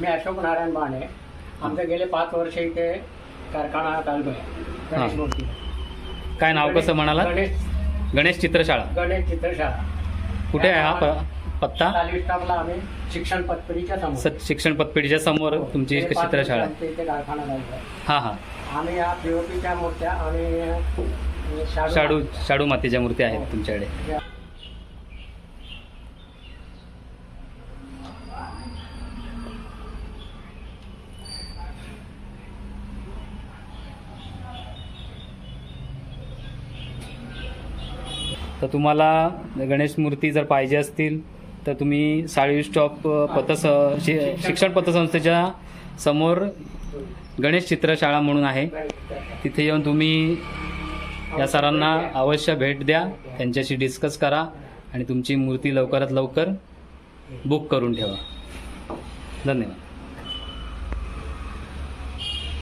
मी अशोक नारायण बाणे आमचं गेले पाच वर्ष इथे कारखाना चालू आहे गणेश हा. मूर्ती. काय नाव कसं म्हणाला गणेश. गणेश चित्रशाळा. गणेश चित्रशाळा. कुठे आहे हा प- पत्ता? स्टाफला आम्ही शिक्षण पदपरीच्या समोर. स- शिक्षण पतपेढीच्या समोर हो. तुमची गेले पाच चित्रशाळा. वर्ष आहे आमच्या इथे कारखाना चालू आहे हां हां. आम्ही या पीओपीच्या मूर्त्या आणि शाडू शाडू शाडू मातीच्या मूर्ती आहेत तुमच्याकडे. तर तुम्हाला गणेश मूर्ती जर पाहिजे असतील तर तुम्ही साळी स्टॉप पतस शि शिक्षण पतसंस्थेच्या समोर गणेश चित्रशाळा म्हणून आहे. तिथे येऊन तुम्ही या सरांना अवश्य भेट द्या. त्यांच्याशी डिस्कस करा आणि तुमची मूर्ती लवकरात लवकर बुक करून ठेवा. धन्यवाद.